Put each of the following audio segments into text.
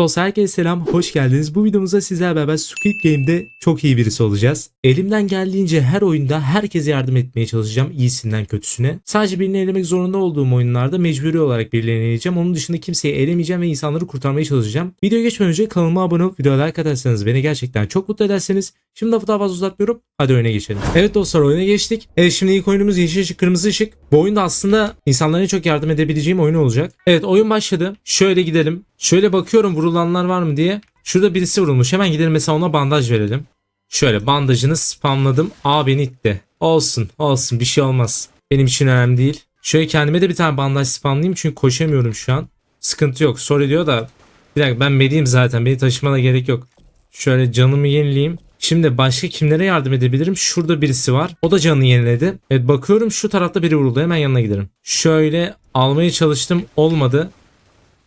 Dostlar herkese selam, hoş geldiniz. Bu videomuzda sizlerle beraber Squid Game'de çok iyi birisi olacağız. Elimden geldiğince her oyunda herkese yardım etmeye çalışacağım iyisinden kötüsüne. Sadece birini elemek zorunda olduğum oyunlarda mecburi olarak birilerini eleyeceğim. Onun dışında kimseyi elemeyeceğim ve insanları kurtarmaya çalışacağım. Videoya geçmeden önce kanalıma abone olup videoya like atarsanız beni gerçekten çok mutlu ederseniz. Şimdi lafı daha fazla uzatmıyorum. Hadi oyuna geçelim. Evet dostlar oyuna geçtik. Evet şimdi ilk oyunumuz yeşil ışık kırmızı ışık. Bu oyunda aslında insanlara çok yardım edebileceğim oyun olacak. Evet oyun başladı. Şöyle gidelim. Şöyle bakıyorum vurulanlar var mı diye. Şurada birisi vurulmuş. Hemen gidelim mesela ona bandaj verelim. Şöyle bandajını spamladım. Aa beni itti. Olsun olsun bir şey olmaz. Benim için önemli değil. Şöyle kendime de bir tane bandaj spamlayayım çünkü koşamıyorum şu an. Sıkıntı yok. Sorry diyor da bir dakika ben mediyim zaten. Beni taşımana gerek yok. Şöyle canımı yenileyim. Şimdi başka kimlere yardım edebilirim? Şurada birisi var. O da canını yeniledi. Evet bakıyorum şu tarafta biri vuruldu. Hemen yanına giderim. Şöyle almaya çalıştım. Olmadı.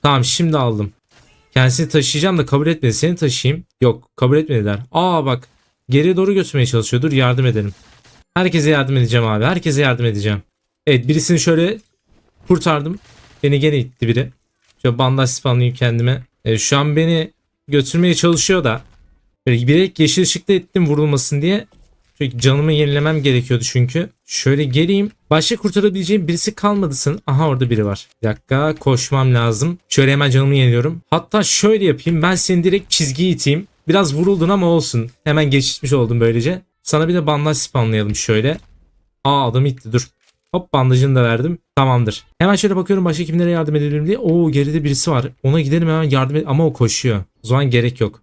Tamam şimdi aldım. Kendisini taşıyacağım da kabul etmedi. Seni taşıyayım. Yok kabul etmediler. Aa bak. Geriye doğru götürmeye çalışıyor. Dur yardım edelim. Herkese yardım edeceğim abi. Herkese yardım edeceğim. Evet birisini şöyle kurtardım. Beni gene itti biri. Şöyle bandaj spamlayayım kendime. E, şu an beni götürmeye çalışıyor da. Böyle bilerek yeşil ışıkta ettim vurulmasın diye. Çünkü canımı yenilemem gerekiyordu çünkü. Şöyle geleyim. Başka kurtarabileceğim birisi kalmadısın. Aha orada biri var. Bir dakika koşmam lazım. Şöyle hemen canımı yeniliyorum. Hatta şöyle yapayım. Ben seni direkt çizgiye iteyim. Biraz vuruldun ama olsun. Hemen geçmiş oldum böylece. Sana bir de bandaj spamlayalım şöyle. Aa adam itti dur. Hop bandajını da verdim. Tamamdır. Hemen şöyle bakıyorum başka kimlere yardım edebilirim diye. Oo geride birisi var. Ona gidelim hemen yardım et. Ama o koşuyor. O zaman gerek yok.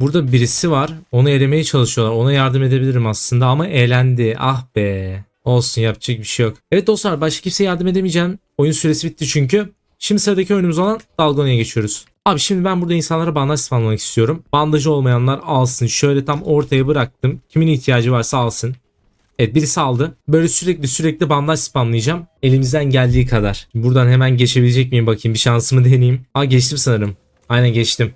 Burada birisi var. Onu elemeye çalışıyorlar. Ona yardım edebilirim aslında ama eğlendi. Ah be. Olsun yapacak bir şey yok. Evet dostlar başka kimseye yardım edemeyeceğim. Oyun süresi bitti çünkü. Şimdi sıradaki oyunumuz olan Dalgonia'ya geçiyoruz. Abi şimdi ben burada insanlara bandaj spamlamak istiyorum. Bandajı olmayanlar alsın. Şöyle tam ortaya bıraktım. Kimin ihtiyacı varsa alsın. Evet birisi aldı. Böyle sürekli sürekli bandaj spamlayacağım. Elimizden geldiği kadar. Buradan hemen geçebilecek miyim bakayım bir şansımı deneyeyim. Aa geçtim sanırım. Aynen geçtim.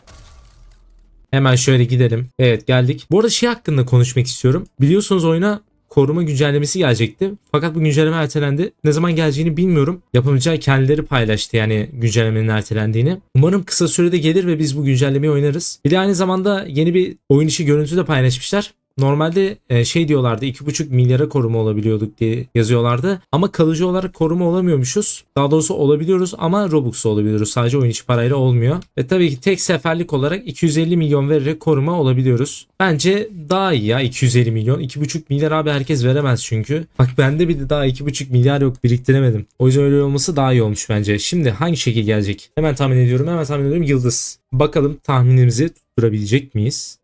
Hemen şöyle gidelim. Evet geldik. Bu arada şey hakkında konuşmak istiyorum. Biliyorsunuz oyuna koruma güncellemesi gelecekti. Fakat bu güncelleme ertelendi. Ne zaman geleceğini bilmiyorum. Yapamayacağı kendileri paylaştı yani güncellemenin ertelendiğini. Umarım kısa sürede gelir ve biz bu güncellemeyi oynarız. Bir de aynı zamanda yeni bir oyun içi görüntü de paylaşmışlar. Normalde e, şey diyorlardı 2,5 milyara koruma olabiliyorduk diye yazıyorlardı. Ama kalıcı olarak koruma olamıyormuşuz. Daha doğrusu olabiliyoruz ama Robux olabiliyoruz. Sadece oyun içi parayla olmuyor. Ve tabii ki tek seferlik olarak 250 milyon vererek koruma olabiliyoruz. Bence daha iyi ya 250 milyon. 2,5 milyar abi herkes veremez çünkü. Bak bende bir de daha 2,5 milyar yok biriktiremedim. O yüzden öyle olması daha iyi olmuş bence. Şimdi hangi şekil gelecek? Hemen tahmin ediyorum. Hemen tahmin ediyorum. Yıldız. Bakalım tahminimizi tutturabilecek miyiz?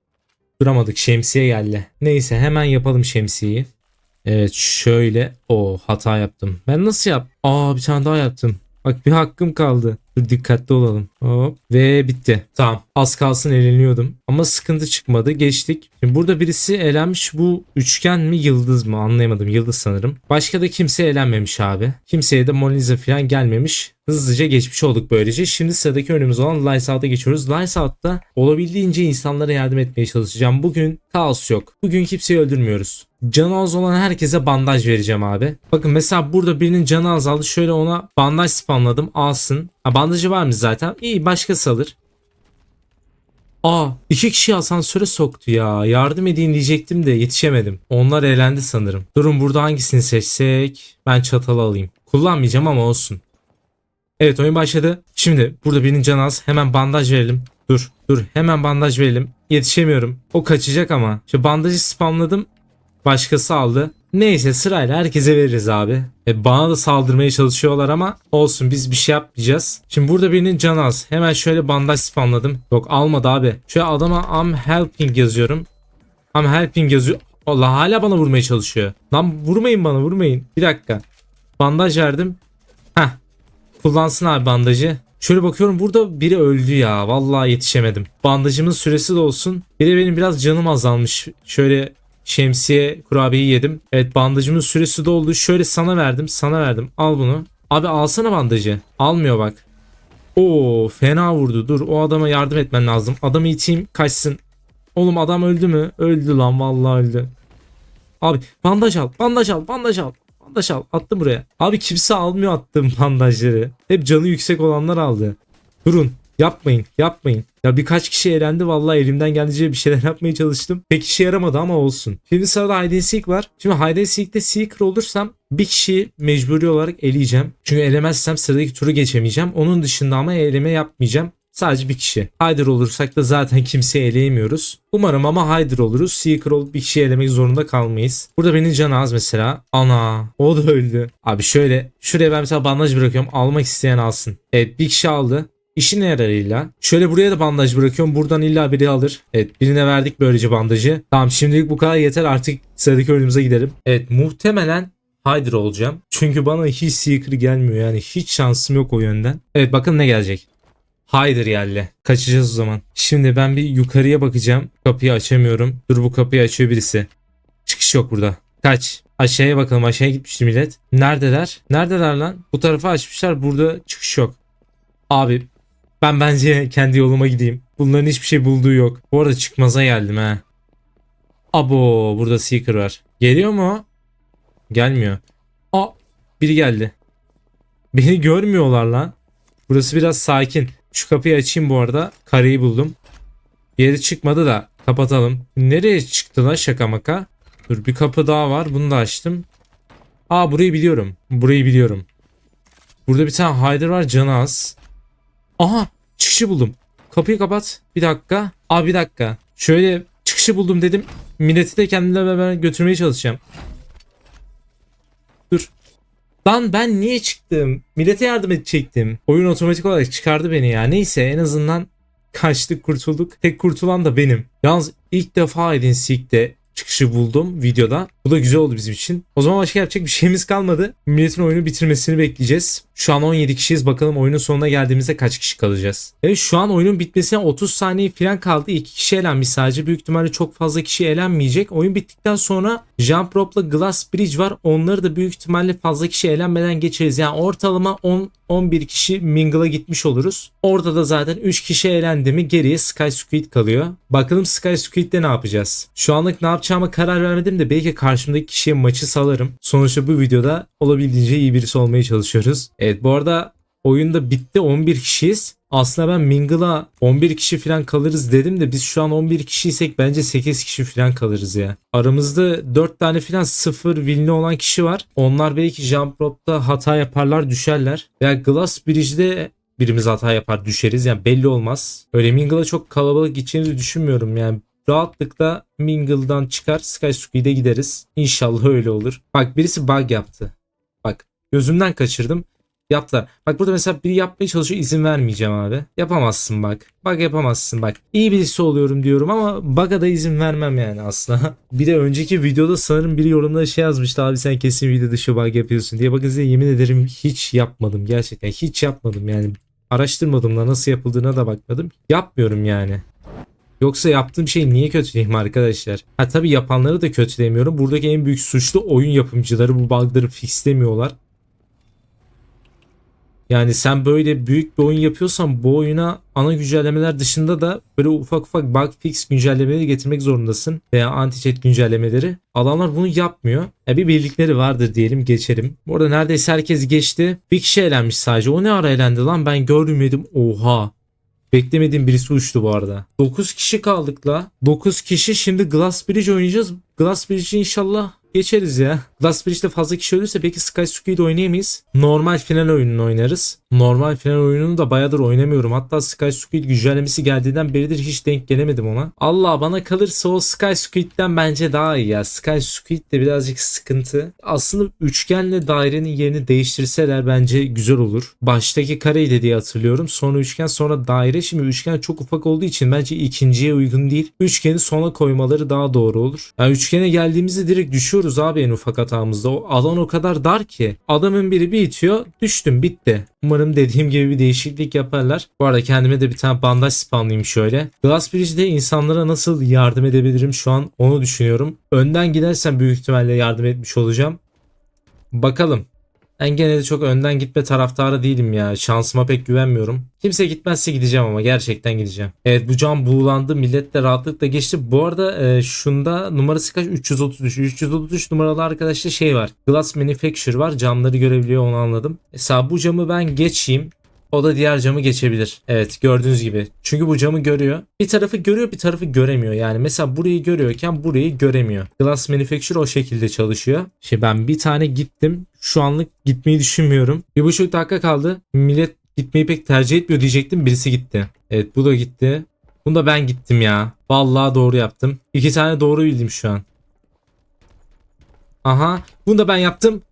Duramadık şemsiye geldi. Neyse hemen yapalım şemsiyeyi. Evet şöyle. o hata yaptım. Ben nasıl yap? Aa bir tane daha yaptım. Bak bir hakkım kaldı. Dur dikkatli olalım. Hop. Ve bitti. Tamam. Az kalsın eleniyordum. Ama sıkıntı çıkmadı. Geçtik. Şimdi burada birisi elenmiş. Bu üçgen mi yıldız mı anlayamadım. Yıldız sanırım. Başka da kimse elenmemiş abi. Kimseye de Mona Lisa falan gelmemiş. Hızlıca geçmiş olduk böylece. Şimdi sıradaki önümüz olan Lights Out'a geçiyoruz. Lights Out'ta olabildiğince insanlara yardım etmeye çalışacağım. Bugün kaos yok. Bugün kimseyi öldürmüyoruz. Canı az olan herkese bandaj vereceğim abi. Bakın mesela burada birinin canı azaldı. Şöyle ona bandaj spamladım. Alsın. Ha bandajı varmış zaten. İyi başkası alır. Aa iki kişi asansöre soktu ya. Yardım edeyim diyecektim de yetişemedim. Onlar eğlendi sanırım. Durun burada hangisini seçsek? Ben çatalı alayım. Kullanmayacağım ama olsun. Evet oyun başladı. Şimdi burada birinin canı az. Hemen bandaj verelim. Dur dur hemen bandaj verelim. Yetişemiyorum. O kaçacak ama. Şu bandajı spamladım. Başkası aldı. Neyse sırayla herkese veririz abi. E, bana da saldırmaya çalışıyorlar ama olsun biz bir şey yapmayacağız. Şimdi burada birinin canı az. Hemen şöyle bandaj spamladım. Yok almadı abi. Şöyle adama I'm helping yazıyorum. I'm helping yazıyor. Allah hala bana vurmaya çalışıyor. Lan vurmayın bana vurmayın. Bir dakika. Bandaj verdim. Heh. Kullansın abi bandajı. Şöyle bakıyorum burada biri öldü ya. Vallahi yetişemedim. Bandajımın süresi de olsun. Bir de benim biraz canım azalmış. Şöyle şemsiye kurabiyeyi yedim. Evet bandajımın süresi doldu. Şöyle sana verdim. Sana verdim. Al bunu. Abi alsana bandajı. Almıyor bak. Oo fena vurdu. Dur o adama yardım etmen lazım. Adamı iteyim kaçsın. Oğlum adam öldü mü? Öldü lan vallahi öldü. Abi bandaj al. Bandaj al. Bandaj al. Bandaj al. Attım buraya. Abi kimse almıyor attığım bandajları. Hep canı yüksek olanlar aldı. Durun. Yapmayın yapmayın. Ya birkaç kişi elendi vallahi elimden geldiğince bir şeyler yapmaya çalıştım. Pek işe yaramadı ama olsun. Şimdi sırada Hide Seek var. Şimdi Hide Seek'te Seeker olursam bir kişiyi mecburi olarak eleyeceğim. Çünkü elemezsem sıradaki turu geçemeyeceğim. Onun dışında ama eleme yapmayacağım. Sadece bir kişi. Hyder olursak da zaten kimseyi eleyemiyoruz. Umarım ama Hyder oluruz. Seeker olup bir kişi elemek zorunda kalmayız. Burada benim canı az mesela. Ana o da öldü. Abi şöyle şuraya ben mesela bandaj bırakıyorum. Almak isteyen alsın. Evet bir kişi aldı. İşine yarar illa. Şöyle buraya da bandaj bırakıyorum. Buradan illa biri alır. Evet birine verdik böylece bandajı. Tamam şimdilik bu kadar yeter artık sıradaki oyunumuza gidelim. Evet muhtemelen Hyder olacağım. Çünkü bana hiç Seeker gelmiyor yani hiç şansım yok o yönden. Evet bakın ne gelecek. Haydır yerle. Kaçacağız o zaman. Şimdi ben bir yukarıya bakacağım. Kapıyı açamıyorum. Dur bu kapıyı açıyor birisi. Çıkış yok burada. Kaç. Aşağıya bakalım. Aşağıya gitmişti millet. Neredeler? Neredeler lan? Bu tarafa açmışlar. Burada çıkış yok. Abi ben bence kendi yoluma gideyim. Bunların hiçbir şey bulduğu yok. Bu arada çıkmaza geldim ha. Abo burada Seeker var. Geliyor mu? Gelmiyor. Aa biri geldi. Beni görmüyorlar lan. Burası biraz sakin. Şu kapıyı açayım bu arada. Kareyi buldum. Yeri çıkmadı da kapatalım. Nereye çıktı lan şaka maka? Dur bir kapı daha var. Bunu da açtım. Aa burayı biliyorum. Burayı biliyorum. Burada bir tane Hyder var canı az. Aha çıkışı buldum. Kapıyı kapat. Bir dakika. Aa bir dakika. Şöyle çıkışı buldum dedim. Milleti de kendimle beraber götürmeye çalışacağım. Dur. Lan ben niye çıktım? Millete yardım edecektim. Oyun otomatik olarak çıkardı beni ya. Neyse en azından kaçtık kurtulduk. Tek kurtulan da benim. Yalnız ilk defa and Seek'te çıkışı buldum videoda. Bu da güzel oldu bizim için. O zaman başka yapacak bir şeyimiz kalmadı. Milletin oyunu bitirmesini bekleyeceğiz. Şu an 17 kişiyiz. Bakalım oyunun sonuna geldiğimizde kaç kişi kalacağız. Evet şu an oyunun bitmesine 30 saniye falan kaldı. 2 kişi elenmiş sadece. Büyük ihtimalle çok fazla kişi elenmeyecek. Oyun bittikten sonra Jump Rope'la Glass Bridge var. Onları da büyük ihtimalle fazla kişi elenmeden geçeriz. Yani ortalama 10 11 kişi Mingle'a gitmiş oluruz. Orada da zaten 3 kişi elendi mi geriye Sky Squid kalıyor. Bakalım Sky Squid'de ne yapacağız? Şu anlık ne yapacağıma karar vermedim de belki karşımdaki kişiye maçı salarım. Sonuçta bu videoda olabildiğince iyi birisi olmaya çalışıyoruz. Evet bu arada oyunda bitti 11 kişiyiz. Aslında ben Mingle'a 11 kişi falan kalırız dedim de biz şu an 11 kişiysek bence 8 kişi falan kalırız ya. Aramızda 4 tane falan sıfır winli olan kişi var. Onlar belki jump rope'da hata yaparlar düşerler. Veya Glass Bridge'de birimiz hata yapar düşeriz yani belli olmaz. Öyle Mingle'a çok kalabalık gideceğimizi düşünmüyorum yani. Rahatlıkla Mingle'dan çıkar Sky Squid'e gideriz. İnşallah öyle olur. Bak birisi bug yaptı. Bak gözümden kaçırdım. Yaptılar. Bak burada mesela biri yapmaya çalışıyor izin vermeyeceğim abi. Yapamazsın bak. Bak yapamazsın bak. İyi birisi oluyorum diyorum ama bug'a da izin vermem yani asla. Bir de önceki videoda sanırım biri yorumda şey yazmıştı abi sen kesin video dışı bug yapıyorsun diye. Bakın size yemin ederim hiç yapmadım gerçekten. Hiç yapmadım yani. Araştırmadım da nasıl yapıldığına da bakmadım. Yapmıyorum yani. Yoksa yaptığım şey niye kötüleyeyim arkadaşlar? Ha tabii yapanları da kötülemiyorum. Buradaki en büyük suçlu oyun yapımcıları bu bug'ları fixlemiyorlar. Yani sen böyle büyük bir oyun yapıyorsan bu oyuna ana güncellemeler dışında da böyle ufak ufak bug fix güncellemeleri getirmek zorundasın. Veya anti-cheat güncellemeleri. Adamlar bunu yapmıyor. E bir birlikleri vardır diyelim geçelim. Bu arada neredeyse herkes geçti. Bir kişi elenmiş sadece. O ne ara elendi lan ben görmedim. Oha. Beklemediğim birisi uçtu bu arada. 9 kişi kaldık la. 9 kişi şimdi Glass Bridge oynayacağız. Glass Bridge'i inşallah geçeriz ya. Glass Bridge'de fazla kişi ölürse belki Sky Squid oynayamayız. Normal final oyununu oynarız. Normal final oyununu da bayağıdır oynamıyorum. Hatta Sky Squid güncellemesi geldiğinden beridir hiç denk gelemedim ona. Allah bana kalırsa o Sky Squid'den bence daha iyi ya. Sky Squid de birazcık sıkıntı. Aslında üçgenle dairenin yerini değiştirseler bence güzel olur. Baştaki kareydi diye hatırlıyorum. Sonra üçgen sonra daire. Şimdi üçgen çok ufak olduğu için bence ikinciye uygun değil. Üçgeni sona koymaları daha doğru olur. Yani üçgene geldiğimizde direkt düşüyoruz abi en ufak hatamızda. O alan o kadar dar ki. Adamın biri bir itiyor. Düştüm bitti. Umarım dediğim gibi bir değişiklik yaparlar. Bu arada kendime de bir tane bandaj spamlayayım şöyle. Glass Bridge'de insanlara nasıl yardım edebilirim şu an onu düşünüyorum. Önden gidersem büyük ihtimalle yardım etmiş olacağım. Bakalım. Ben gene de çok önden gitme taraftarı değilim ya. Şansıma pek güvenmiyorum. Kimse gitmezse gideceğim ama gerçekten gideceğim. Evet bu cam buğulandı. Millet de rahatlıkla geçti. Bu arada e, şunda numarası kaç? 333. 333 numaralı arkadaşta şey var. Glass Manufacture var. Camları görebiliyor onu anladım. Mesela bu camı ben geçeyim. O da diğer camı geçebilir. Evet gördüğünüz gibi. Çünkü bu camı görüyor. Bir tarafı görüyor bir tarafı göremiyor. Yani mesela burayı görüyorken burayı göremiyor. Glass Manufacture o şekilde çalışıyor. Şimdi ben bir tane gittim. Şu anlık gitmeyi düşünmüyorum. Bir buçuk dakika kaldı. Millet gitmeyi pek tercih etmiyor diyecektim. Birisi gitti. Evet bu da gitti. Bunda ben gittim ya. Vallahi doğru yaptım. İki tane doğru bildim şu an. Aha. Bunu da ben yaptım.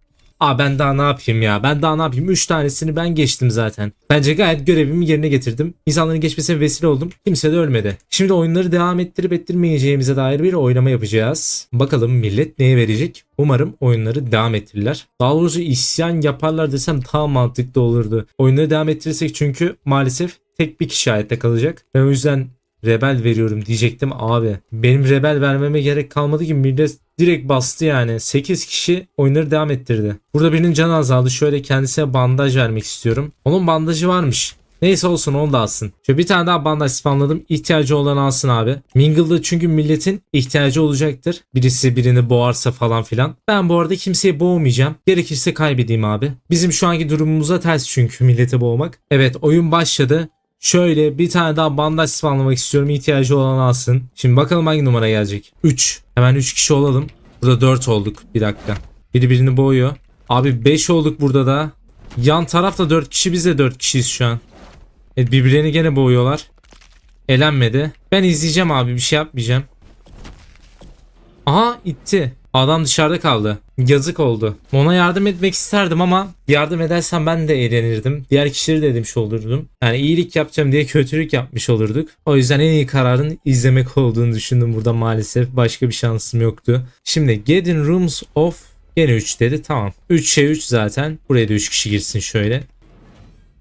Aa ben daha ne yapayım ya? Ben daha ne yapayım? 3 tanesini ben geçtim zaten. Bence gayet görevimi yerine getirdim. İnsanların geçmesine vesile oldum. Kimse de ölmedi. Şimdi oyunları devam ettirip ettirmeyeceğimize dair bir oylama yapacağız. Bakalım millet neye verecek? Umarım oyunları devam ettirirler. Daha doğrusu isyan yaparlar desem daha mantıklı olurdu. Oyunları devam ettirirsek çünkü maalesef tek bir kişi hayatta kalacak. Ben o yüzden Rebel veriyorum diyecektim abi. Benim Rebel vermeme gerek kalmadı ki millet direkt bastı yani. 8 kişi oyunları devam ettirdi. Burada birinin canı azaldı. Şöyle kendisine bandaj vermek istiyorum. Onun bandajı varmış. Neyse olsun onu da alsın. Şöyle bir tane daha bandaj spamladım. İhtiyacı olan alsın abi. Mingle'da çünkü milletin ihtiyacı olacaktır. Birisi birini boğarsa falan filan. Ben bu arada kimseyi boğmayacağım. Gerekirse kaybedeyim abi. Bizim şu anki durumumuza ters çünkü milleti boğmak. Evet oyun başladı. Şöyle bir tane daha bandaj spamlamak istiyorum. İhtiyacı olan alsın. Şimdi bakalım hangi numara gelecek. 3. Hemen 3 kişi olalım. Burada 4 olduk. Bir dakika. Biri birini boğuyor. Abi 5 olduk burada da. Yan tarafta 4 kişi biz de 4 kişiyiz şu an. Evet birbirlerini gene boğuyorlar. Elenmedi. Ben izleyeceğim abi bir şey yapmayacağım. Aha itti. Adam dışarıda kaldı. Yazık oldu. Ona yardım etmek isterdim ama yardım edersem ben de eğlenirdim. Diğer kişileri de demiş olurdum. Yani iyilik yapacağım diye kötülük yapmış olurduk. O yüzden en iyi kararın izlemek olduğunu düşündüm burada maalesef. Başka bir şansım yoktu. Şimdi get in rooms of Gene 3 dedi tamam. 3 şey 3 zaten. Buraya da 3 kişi girsin şöyle.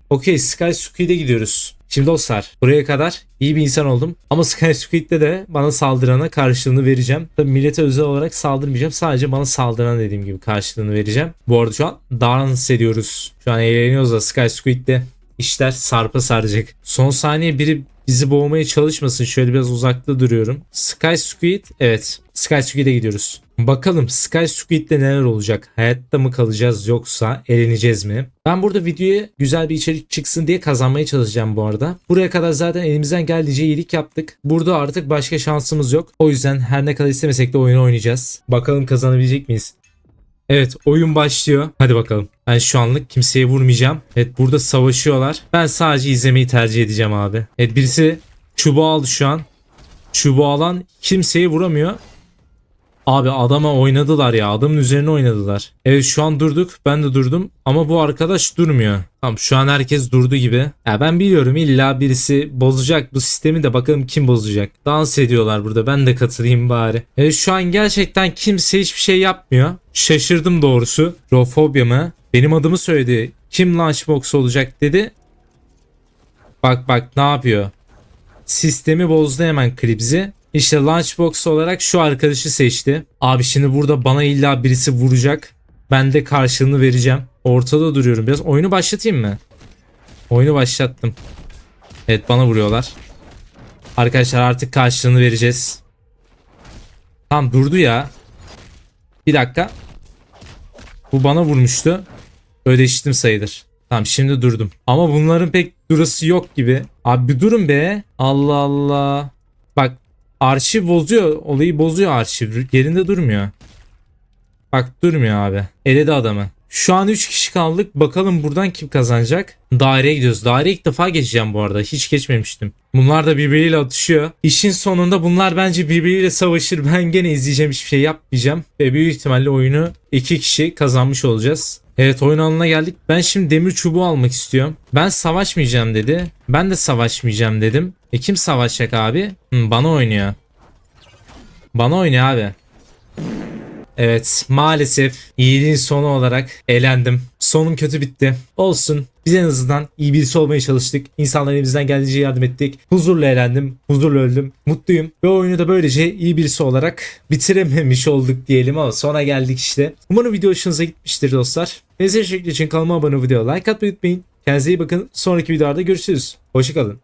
Okey Sky Squid'e gidiyoruz. Şimdi dostlar buraya kadar iyi bir insan oldum. Ama Sky Squid'de de bana saldırana karşılığını vereceğim. Tabi millete özel olarak saldırmayacağım. Sadece bana saldıran dediğim gibi karşılığını vereceğim. Bu arada şu an dans ediyoruz. Şu an eğleniyoruz da Sky Squid'de işler sarpa saracak. Son saniye biri bizi boğmaya çalışmasın. Şöyle biraz uzakta duruyorum. Sky Squid evet Sky Squid'e gidiyoruz. Bakalım Sky Squid'de neler olacak? Hayatta mı kalacağız yoksa eleneceğiz mi? Ben burada videoya güzel bir içerik çıksın diye kazanmaya çalışacağım bu arada. Buraya kadar zaten elimizden geldiğince iyilik yaptık. Burada artık başka şansımız yok. O yüzden her ne kadar istemesek de oyunu oynayacağız. Bakalım kazanabilecek miyiz? Evet oyun başlıyor. Hadi bakalım. Ben şu anlık kimseye vurmayacağım. Evet burada savaşıyorlar. Ben sadece izlemeyi tercih edeceğim abi. Evet birisi çubuğu aldı şu an. Çubuğu alan kimseyi vuramıyor. Abi adama oynadılar ya. Adamın üzerine oynadılar. Evet şu an durduk. Ben de durdum. Ama bu arkadaş durmuyor. Tamam şu an herkes durdu gibi. Ya ben biliyorum illa birisi bozacak bu sistemi de bakalım kim bozacak. Dans ediyorlar burada. Ben de katılayım bari. Evet şu an gerçekten kimse hiçbir şey yapmıyor. Şaşırdım doğrusu. Rofobya mı? Benim adımı söyledi. Kim Lunchbox olacak dedi. Bak bak ne yapıyor. Sistemi bozdu hemen Klips'i. İşte Lunchbox olarak şu arkadaşı seçti. Abi şimdi burada bana illa birisi vuracak. Ben de karşılığını vereceğim. Ortada duruyorum biraz. Oyunu başlatayım mı? Oyunu başlattım. Evet bana vuruyorlar. Arkadaşlar artık karşılığını vereceğiz. Tamam durdu ya. Bir dakika. Bu bana vurmuştu. Ödeştim sayılır. Tamam şimdi durdum. Ama bunların pek durası yok gibi. Abi bir durun be. Allah Allah. Bak arşiv bozuyor. Olayı bozuyor arşiv. Yerinde durmuyor. Bak durmuyor abi. Eledi adamı. Şu an 3 kişi kaldık. Bakalım buradan kim kazanacak? Daireye gidiyoruz. Daire ilk defa geçeceğim bu arada. Hiç geçmemiştim. Bunlar da birbiriyle atışıyor. İşin sonunda bunlar bence birbiriyle savaşır. Ben gene izleyeceğim hiçbir şey yapmayacağım. Ve büyük ihtimalle oyunu 2 kişi kazanmış olacağız. Evet oyun alanına geldik. Ben şimdi demir çubuğu almak istiyorum. Ben savaşmayacağım dedi. Ben de savaşmayacağım dedim. E kim savaşacak abi? Hı, bana oynuyor. Bana oynuyor abi. Evet maalesef iyiliğin sonu olarak elendim. Sonum kötü bitti. Olsun. Biz en azından iyi birisi olmaya çalıştık. İnsanlara elimizden geldiğince yardım ettik. Huzurla elendim. Huzurla öldüm. Mutluyum. Ve oyunu da böylece iyi birisi olarak bitirememiş olduk diyelim ama sona geldik işte. Umarım video hoşunuza gitmiştir dostlar. Mesaj şekli için kanalıma abone olmayı, like atmayı unutmayın. Kendinize iyi bakın. Sonraki videolarda görüşürüz. Hoşçakalın.